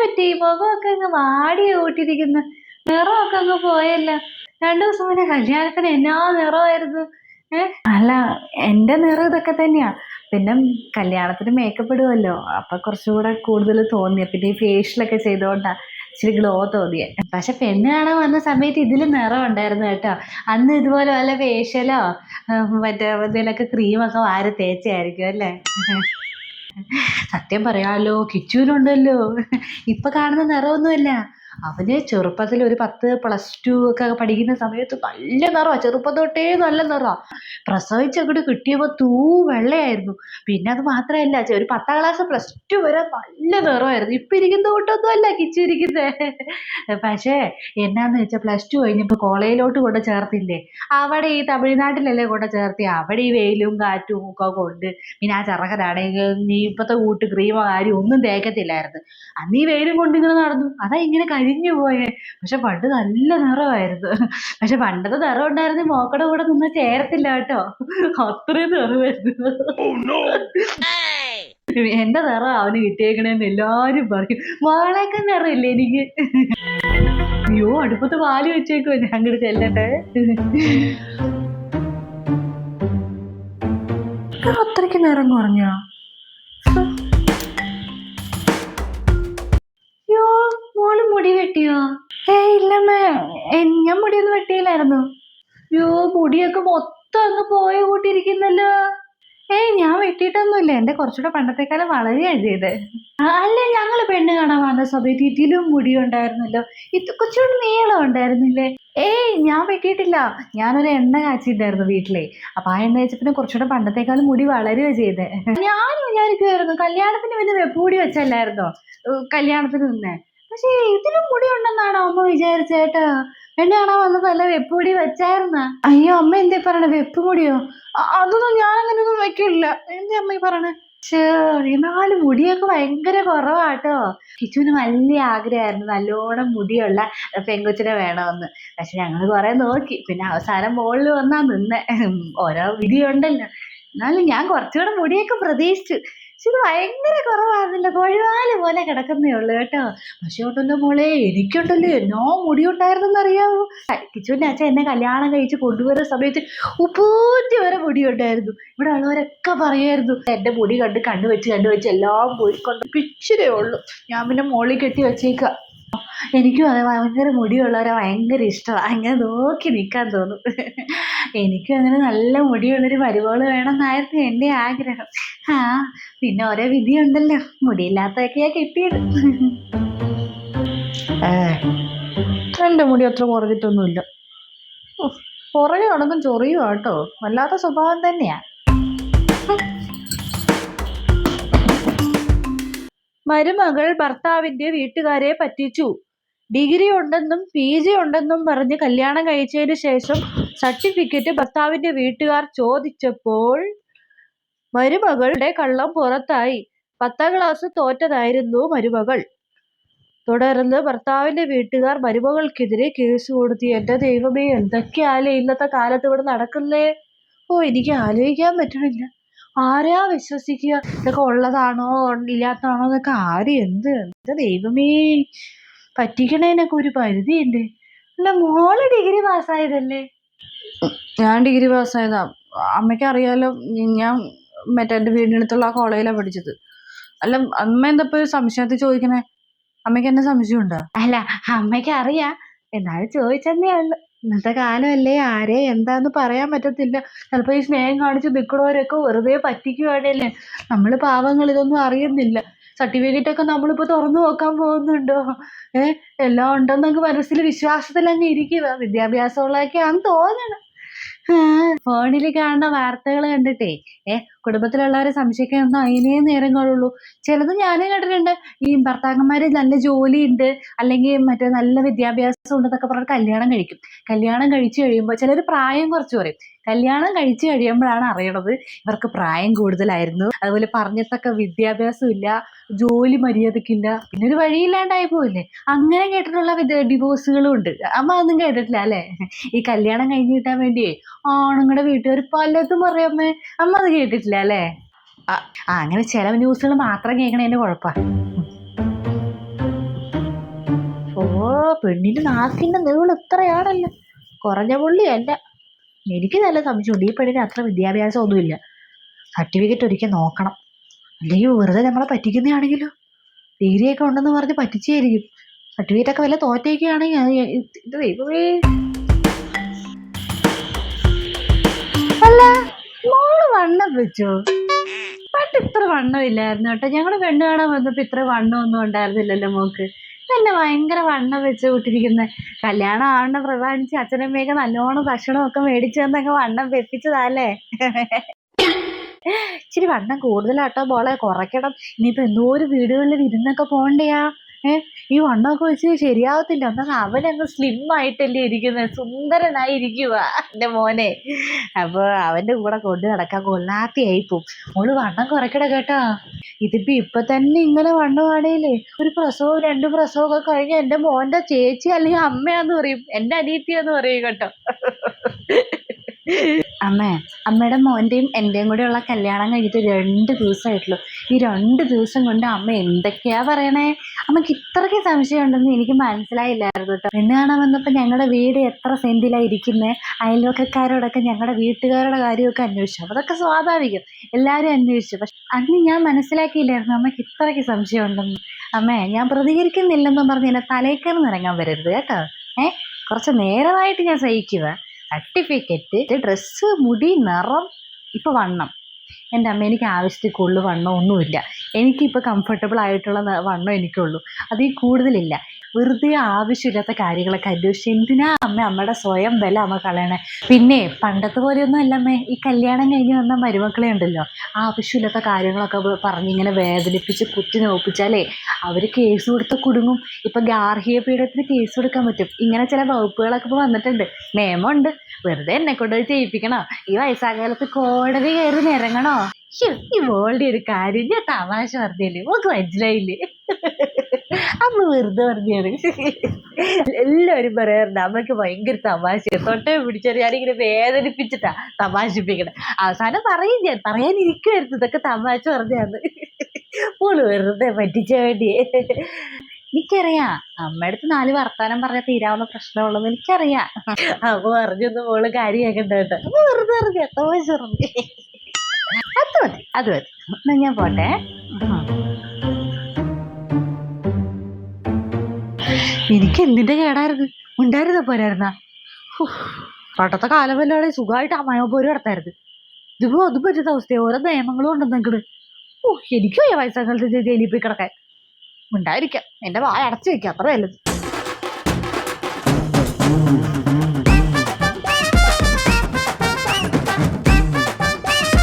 പറ്റി? മുഖമൊക്കെ അങ്ങ് വാടി കൂട്ടിരിക്കുന്നു നിറമൊക്കെ അങ്ങ് പോയല്ലോ. രണ്ടു ദിവസം മുന്നേ കല്യാണത്തിന് എന്നാ നിറമായിരുന്നു? ഏഹ് അല്ല എന്റെ നിറം ഇതൊക്കെ തന്നെയാ. പിന്നെ കല്യാണത്തിന് മേക്കപ്പ് ഇടുമല്ലോ അപ്പൊ കുറച്ചുകൂടെ കൂടുതൽ തോന്നിയ. പിന്നെ ഈ ഫേഷ്യലൊക്കെ ചെയ്തോണ്ടാ ഇച്ചിരി ഗ്ലോ തോന്നിയ. പക്ഷെ പെണ്ണ് കാണാൻ വന്ന സമയത്ത് ഇതിൽ നിറം ഉണ്ടായിരുന്നു കേട്ടോ. അന്ന് ഇതുപോലെ വല്ല ഫേഷ്യലോ മറ്റേ എന്തെങ്കിലുമൊക്കെ ക്രീമൊക്കെ വാരി തേച്ചായിരിക്കും അല്ലേ? സത്യം പറയാലോ കിച്ചുവിനുണ്ടല്ലോ. ഇപ്പൊ കാണുന്ന നിറമൊന്നുമല്ല. അവന് ചെറുപ്പത്തിൽ ഒരു പത്ത് പ്ലസ് ടു ഒക്കെ പഠിക്കുന്ന സമയത്ത് നല്ല നിറമാണ് ചെറുപ്പം തൊട്ടേ നല്ല നിറമാണ് പ്രസവിച്ചങ്ങോട്ട് കിട്ടിയപ്പോൾ തൂ വെള്ളയായിരുന്നു. പിന്നെ അത് മാത്രമല്ല ഒരു പത്താം ക്ലാസ് പ്ലസ് ടു വരെ നല്ല നിറമായിരുന്നു ഇപ്പൊ ഇരിക്കുന്ന കൂട്ടൊന്നും അല്ല കിച്ചിരിക്കുന്നത് പക്ഷേ എന്നാന്ന് വെച്ചാൽ പ്ലസ് ടു കഴിഞ്ഞപ്പോൾ കോളേജിലോട്ട് കൊണ്ട് ചേർത്തില്ലേ? അവിടെ ഈ തമിഴ്നാട്ടിലല്ലേ കൊണ്ട് ചേർത്തി. അവിടെ ഈ വെയിലും കാറ്റും ഒക്കെ കൊണ്ട്. പിന്നെ ആ ചെറുക്കനാണെങ്കിൽ നീ ഇപ്പത്തെ കൂട്ട് ക്രീമോ കാര്യം ഒന്നും തേക്കത്തില്ലായിരുന്നു. അന്ന് ഈ വെയിലും കൊണ്ട് ഇങ്ങനെ നടന്നു. അതാ ഇങ്ങനെ കരിഞ്ഞു പോയെ പക്ഷെ പണ്ട് നല്ല നിറമായിരുന്നു. പക്ഷെ പണ്ടത്തെ നിറം ഉണ്ടായിരുന്നു മോക്കടെ കൂടെ നിന്ന് ചേരത്തില്ല കേട്ടോ. അത്രയും നിറമായിരുന്നു. എന്റെ നിറം അവന് കിട്ടിയേക്കണേന്ന് എല്ലാരും പറയും. വാളേക്ക നിറയില്ലേ എനിക്ക്? അയ്യോ അടുപ്പത്ത് പാൽ വെച്ചേക്കോ ഞാൻ അങ്ങോട്ട് ചെല്ലട്ടെ. അത്രയ്ക്ക് നിറം കുറഞ്ഞോ? വെട്ടിയോ ഏയ് ഇല്ലമ്മേ ഞാൻ മുടിയൊന്നും വെട്ടിയില്ലായിരുന്നു. യോ മുടിയൊക്കെ മൊത്തം അങ്ങ് പോയ കൂട്ടിയിരിക്കുന്നല്ലോ. ഏയ് ഞാൻ വെട്ടിയിട്ടൊന്നുമില്ല. എന്റെ കുറച്ചുകൂടെ പണ്ടത്തെക്കാലം വളരെയാണ് ചെയ്തത് അല്ല ഞങ്ങൾ പെണ്ണ് കാണാൻ വന്ന സമയത്ത് ഇതിലും മുടി ഉണ്ടായിരുന്നല്ലോ ഇത് കുറച്ചുകൂടി നീളം ഉണ്ടായിരുന്നില്ലേ? ഏയ് ഞാൻ വെട്ടിയിട്ടില്ല. ഞാനൊരു എണ്ണ കാച്ചിട്ടുണ്ടായിരുന്നു വീട്ടിലെ. അപ്പൊ ആ എണ്ണ വെച്ചപ്പോ കുറച്ചുകൂടെ പണ്ടത്തെക്കാളും മുടി വളരുക ഞാനും ഞാൻ വിചാരിക്കുമായിരുന്നു കല്യാണത്തിന് പിന്നെ വെപ്പുകൂടി വെച്ചല്ലായിരുന്നോ? കല്യാണത്തിന് നിന്നേ പക്ഷേ ഇതിലും മുടി ഉണ്ടെന്നാണോ അമ്മ വിചാരിച്ചേട്ടാ എന്നെ കാണാൻ നല്ല വെപ്പുമുടി വെച്ചായിരുന്ന? അയ്യോ അമ്മ എന്തേ പറയണേ വെപ്പുമുടിയോ മുടിയോ? അതൊന്നും ഞാൻ അങ്ങനെയൊന്നും വെക്കില്ല. എന്തേ അമ്മ ഈ പറയണേ? ഛേ, എന്നാലും മുടിയൊക്കെ ഭയങ്കര കുറവാട്ടോ. കിച്ചുവിന് വലിയ ആഗ്രഹമായിരുന്നു നല്ലോണം മുടിയുള്ള പെങ്കൊച്ചിനെ വേണമെന്ന്. പക്ഷെ ഞങ്ങൾ കുറെ നോക്കി. പിന്നെ അവസാനം മുകളിൽ വന്നാ നിന്നെ. ഓരോ വിധിയുണ്ടല്ലോ. എന്നാലും ഞാൻ കുറച്ചുകൂടെ മുടിയൊക്കെ പ്രതീക്ഷിച്ചു. പക്ഷെ ഭയങ്കര കുറവായിരുന്നില്ല. കൊഴുവാൽ പോലെ കിടക്കുന്നേ ഉള്ളു കേട്ടോ. പക്ഷെ ഉണ്ടല്ലോ മോളെ എനിക്കുണ്ടല്ലോ എന്നോ മുടി ഉണ്ടായിരുന്നെന്ന് അറിയാവോ കിച്ചുവിന്റെ അച്ഛൻ എന്നെ കല്യാണം കഴിച്ച് കൊണ്ടുവരുന്ന സമയത്ത് ഉപ്പൂറ്റി വരെ മുടി ഉണ്ടായിരുന്നു ഇവിടെ ഉള്ളവരൊക്കെ പറയായിരുന്നു എന്റെ മുടി കണ്ട് കണ്ണു വെച്ച് കണ്ടു വെച്ച് എല്ലാം പോയി കൊണ്ട് പിച്ചിരേ ഉള്ളൂ. ഞാൻ പിന്നെ മോളിൽ കെട്ടി വെച്ചേക്ക എനിക്കും അത് ഭയങ്കര മുടിയുള്ളവരെ ഭയങ്കര ഇഷ്ടമാണ് അങ്ങനെ നോക്കി നിൽക്കാൻ തോന്നും. എനിക്കും അങ്ങനെ നല്ല മുടിയുള്ളൊരു വേണം വേണമെന്നായിരുന്നു എന്റെ ആഗ്രഹം. ആ പിന്നെ ഓരോ വിധിയുണ്ടല്ലോ. മുടിയില്ലാത്തതൊക്കെയാ കിട്ടിയത്. എന്റെ മുടി അത്ര കുറഞ്ഞിട്ടൊന്നുമില്ല. പുറകെ ഉണക്കും കേട്ടോ. വല്ലാത്ത സ്വഭാവം തന്നെയാ. മരുമകൾ ഭർത്താവിന്റെ വീട്ടുകാരെ പറ്റിച്ചു. ഡിഗ്രി ഉണ്ടെന്നും പി ജി ഉണ്ടെന്നും പറഞ്ഞ് കല്യാണം കഴിച്ചതിന് ശേഷം സർട്ടിഫിക്കറ്റ് ഭർത്താവിന്റെ വീട്ടുകാർ ചോദിച്ചപ്പോൾ മരുമകളുടെ കള്ളം പുറത്തായി. പത്താം ക്ലാസ് തോറ്റതായിരുന്നു മരുമകൾ. തുടർന്ന് ഭർത്താവിന്റെ വീട്ടുകാർ മരുമകൾക്കെതിരെ കേസ് കൊടുത്തി. എന്റെ ദൈവമേ എന്തൊക്കെയാലേ ഇന്നത്തെ കാലത്ത് ഇവിടെ നടക്കുന്നേ? ഓ എനിക്ക് ആലോചിക്കാൻ പറ്റണില്ല ആരെയാ വിശ്വസിക്കുക? ഇതൊക്കെ ഉള്ളതാണോ? ഇല്ലാത്തതാണോ? എന്നൊക്കെ ആര് എന്ത്? എന്റെ ദൈവമേ. പറ്റിക്കണേനൊക്കെ ഒരു പരിധിയില്ലേ അല്ല മോൾ ഡിഗ്രി പാസ്സായതല്ലേ? ഞാൻ ഡിഗ്രി പാസ്സായതാ. അമ്മയ്ക്ക് അറിയാലോ ഞാൻ മറ്റേ എന്റെ വീടിനടുത്തുള്ള ആ കോളേജിലാണ് പഠിച്ചത്. അല്ല അമ്മ എന്താ ഒരു സംശയത്തിൽ ചോദിക്കണേ? അമ്മയ്ക്ക് എന്നെ സംശയമുണ്ടോ? അല്ല അമ്മയ്ക്ക് അറിയാം എന്നാലും ചോദിച്ചെന്നേ ഉള്ളു. ഇന്നത്തെ കാലമല്ലേ ആരെ എന്താന്ന് പറയാൻ പറ്റത്തില്ല. ചിലപ്പോൾ ഈ സ്നേഹം കാണിച്ച് നിൽക്കണവരൊക്കെ വെറുതെ പറ്റിക്കുവാണല്ലേ നമ്മൾ പാവങ്ങൾ ഇതൊന്നും അറിയുന്നില്ല. സർട്ടിഫിക്കറ്റ് ഒക്കെ നമ്മളിപ്പോൾ തുറന്നു നോക്കാൻ പോകുന്നുണ്ടോ? ഏ എല്ലാം ഉണ്ടെന്നൊക്കെ മനസ്സിൽ വിശ്വാസത്തിൽ അങ്ങ് ഇരിക്കുക വിദ്യാഭ്യാസമുള്ളതൊക്കെയാണെന്ന് തോന്നണം. ഫോണിൽ കാണുന്ന വാർത്തകൾ കണ്ടിട്ടേ ഏ കുടുംബത്തിലുള്ളവരെ സംശയിക്കാനൊന്നും അതിനേ നേരങ്ങളുള്ളൂ ചിലത് ഞാൻ കേട്ടിട്ടുണ്ട്. ഈ ഭർത്താക്കന്മാര് നല്ല ജോലിയുണ്ട് അല്ലെങ്കിൽ മറ്റേ നല്ല വിദ്യാഭ്യാസം ഉണ്ടെന്നൊക്കെ പറഞ്ഞ് കല്യാണം കഴിക്കും. കല്യാണം കഴിച്ചു കഴിയുമ്പോൾ ചിലർ പ്രായം കുറച്ച് പറയും കല്യാണം കഴിച്ചു കഴിയുമ്പോഴാണ് അറിയണത് ഇവർക്ക് പ്രായം കൂടുതലായിരുന്നു. അതുപോലെ പറഞ്ഞത്തക്ക വിദ്യാഭ്യാസം ഇല്ല ജോലി മര്യാദക്കില്ല പിന്നെ ഒരു വഴിയില്ലാണ്ടായി പോയില്ലേ? അങ്ങനെ കേട്ടിട്ടുള്ള ഡിവോഴ്സുകളും ഉണ്ട്. അമ്മ അതൊന്നും കേട്ടിട്ടില്ല അല്ലേ? ഈ കല്യാണം കഴിഞ്ഞ് കിട്ടാൻ വേണ്ടിയേ ആണുങ്ങളുടെ വീട്ടുകാർ പലതും പറയും. അമ്മേ അത് കേട്ടിട്ടില്ല അല്ലേ? ആ അങ്ങനെ ചില ന്യൂസുകൾ മാത്രം കേൾക്കണതിന്റെ കുഴപ്പമാണ് പെണ്ണിന്റെ നാക്കിന്റെ നീളം ഇത്രയാണല്ലോ. കുറഞ്ഞ പുള്ളിയല്ല. എനിക്ക് നല്ല സംശയമുണ്ട് ഈ പെണ്ണിന് അത്ര വിദ്യാഭ്യാസം ഒന്നുമില്ല സർട്ടിഫിക്കറ്റ് ഒരിക്കൽ നോക്കണം. അല്ലെങ്കിൽ വെറുതെ നമ്മളെ പറ്റിക്കുന്നതാണെങ്കിലോ? ഡിഗ്രിയൊക്കെ ഉണ്ടെന്ന് പറഞ്ഞ് പറ്റിച്ചായിരിക്കും. സർട്ടിഫിക്കറ്റ് ഒക്കെ വല്ല തോറ്റേക്കാണെങ്കിൽ ദൈവമേ. അല്ല മോൾ വണ്ണം വെച്ചോ? പണ്ട് ഇത്ര വണ്ണമില്ലായിരുന്നു കേട്ടോ. ഞങ്ങൾ പെണ്ണ് കാണാൻ വന്നപ്പോ ഇത്ര വണ്ണം ഒന്നും ഉണ്ടായിരുന്നില്ലല്ലോ മോക്ക്. തന്നെ ഭയങ്കര വണ്ണം വെച്ച് കൂട്ടിരിക്കുന്ന. കല്യാണം ആവണ്ട പ്രധാനിച്ച് അച്ഛനമ്മയൊക്കെ നല്ലോണം ഭക്ഷണം ഒക്കെ മേടിച്ചു തന്നൊക്കെ വണ്ണം വെപ്പിച്ചതല്ലേ? ഇച്ചിരി വണ്ണം കൂടുതലാട്ടോ മോളെ. കുറയ്ക്കണം. ഇനിയിപ്പോ എന്തോ ഒരു വീടുകളിൽ വിരുന്നൊക്കെ പോകണ്ടയാ ഏ ഈ വണ്ണമൊക്കെ വെച്ച് ശരിയാവത്തില്ല. എന്നാൽ അവനങ്ങ് സ്ലിം ആയിട്ടല്ലേ ഇരിക്കുന്നത് സുന്ദരനായി ഇരിക്കുക എന്റെ മോനെ. അപ്പോൾ അവന്റെ കൂടെ കൊണ്ട് നടക്കാൻ കൊള്ളാത്തിയായി പോവും മോൾ വണ്ണം കുറയ്ക്കട കേട്ടോ. ഇതിപ്പോ ഇപ്പൊ തന്നെ ഇങ്ങനെ വണ്ണമാണേലേ ഒരു പ്രസവം രണ്ട് പ്രസവമൊക്കെ കഴിഞ്ഞ എന്റെ മോന്റെ ചേച്ചി അല്ലെങ്കിൽ അമ്മയാന്ന് പറയും. എന്റെ അനിയത്തിയാന്ന് പറയും കേട്ടോ. അമ്മേ അമ്മയുടെ മോന്റെയും എന്റെയും കൂടെയുള്ള കല്യാണം കഴിഞ്ഞിട്ട് രണ്ട് ദിവസമായിട്ടുള്ളൂ ഈ രണ്ട് ദിവസം കൊണ്ട് അമ്മ എന്തൊക്കെയാ പറയണേ? അമ്മയ്ക്ക് ഇത്രയ്ക്ക് സംശയം ഉണ്ടെന്ന് എനിക്ക് മനസ്സിലായില്ലായിരുന്നു കേട്ടോ. പെണ്ണ് കാണാൻ വന്നപ്പോൾ ഞങ്ങളുടെ വീട് എത്ര സെന്റിലാണ് ഇരിക്കുന്നത് അയൽവക്കക്കാരോടൊക്കെ ഞങ്ങളുടെ വീട്ടുകാരുടെ കാര്യമൊക്കെ അന്വേഷിച്ചു. അതൊക്കെ സ്വാഭാവികം. എല്ലാവരും അന്വേഷിച്ചു. പക്ഷെ അന്ന് ഞാൻ മനസ്സിലാക്കിയില്ലായിരുന്നു അമ്മയ്ക്ക് ഇത്രയ്ക്ക് സംശയം ഉണ്ടെന്ന് അമ്മേ ഞാൻ പ്രതികരിക്കുന്നില്ലെന്നും പറഞ്ഞ് എന്നെ തലേക്കറിന്ന് ഇറങ്ങാൻ വരരുത് കേട്ടോ. ഏ? കുറച്ച് നേരമായിട്ട് ഞാൻ സഹിക്കുക സർട്ടിഫിക്കറ്റ് ഡ്രസ്സ് മുടി നിറം ഇപ്പൊ വണ്ണം. എന്റെ അമ്മ എനിക്ക് ആവശ്യത്തിൽ കൂടുതൽ വണ്ണം ഒന്നുമില്ല. എനിക്കിപ്പോൾ കംഫർട്ടബിൾ ആയിട്ടുള്ള വണ്ണം എനിക്കുള്ളൂ. അതിൽ കൂടുതലില്ല. വെറുതെ ആവശ്യമില്ലാത്ത കാര്യങ്ങളൊക്കെ അന്വേഷിച്ച് എന്തിനാ അമ്മ അമ്മയുടെ സ്വയം വില അമ്മ കളയണേ? പിന്നെ പണ്ടത്തെ പോലെയൊന്നും അല്ല അമ്മേ. ഈ കല്യാണം കഴിഞ്ഞ് വന്ന മരുമക്കളെ ഉണ്ടല്ലോ. ആവശ്യമില്ലാത്ത കാര്യങ്ങളൊക്കെ പറഞ്ഞ് ഇങ്ങനെ വേദനിപ്പിച്ച് കുത്തി നോപ്പിച്ചാലേ അവർ കേസ് കൊടുത്ത് കുടുങ്ങും. ഇപ്പം ഗാർഹിക പീഡനത്തിന് കേസ് കൊടുക്കാൻ പറ്റും. ഇങ്ങനെ ചില വകുപ്പുകളൊക്കെ ഇപ്പോൾ വന്നിട്ടുണ്ട്. നിയമമുണ്ട്. വെറുതെ എന്നെ കൊണ്ട് ചെയ്യിപ്പിക്കണോ. ഈ വയസ്സാകാലത്ത് കോടതി കയറി നിരങ്ങണോ ഈ മോളുടെ ഒരു കാര്യം ഞാൻ തമാശ പറഞ്ഞില്ലേ? നമുക്ക് മനസ്സിലായില്ലേ? അമ്മ വെറുതെ പറഞ്ഞാണ്. എല്ലാവരും പറയാറുണ്ട് അമ്മയ്ക്ക് ഭയങ്കര തമാശ തൊട്ടേ പിടിച്ചാൽ ഞാനിങ്ങനെ വേദനിപ്പിച്ചിട്ടാ തമാശിപ്പിക്കണേ. അവസാനം പറയും ഞാൻ പറയാനിരിക്കുമായിരുന്നു ഇതൊക്കെ തമാശ പറഞ്ഞാന്ന്. മോൾ വെറുതെ പറ്റിച്ച വേണ്ടി എനിക്കറിയാം. അമ്മയടുത്ത് നാല് വർത്താനം പറഞ്ഞാൽ തീരാവുന്ന പ്രശ്നമുള്ളതെന്ന് എനിക്കറിയാം. അപ്പൊ പറഞ്ഞൊന്നും മോൾ കാര്യമാക്കണ്ട കേട്ടോ. വെറുതെ പറഞ്ഞു പറഞ്ഞു അത് മതി അത് മതി. എന്നാ ഞാൻ പോട്ടെ. എനിക്ക് എന്തിന്റെ കേടായിരുന്നു? ഉണ്ടായിരുന്ന പോരായിരുന്ന? പണ്ടത്തെ കാലം വല്ലോടെ സുഖമായിട്ട് അമ്മായപ്പോരും നടത്തായിരുന്നു ഇതിപ്പോ അതും പറ്റുന്ന അവസ്ഥ ഓരോ നിയമങ്ങളും ഉണ്ടെന്നെങ്കിൽ ഓ എനിക്കും വയസ്സാകാലത്ത് ജയിലിൽ പോയി കിടക്കാൻ. ഉണ്ടായിരിക്കാം. എന്റെ വായ അടച്ചു വെക്കാം അത്ര വല്ലത്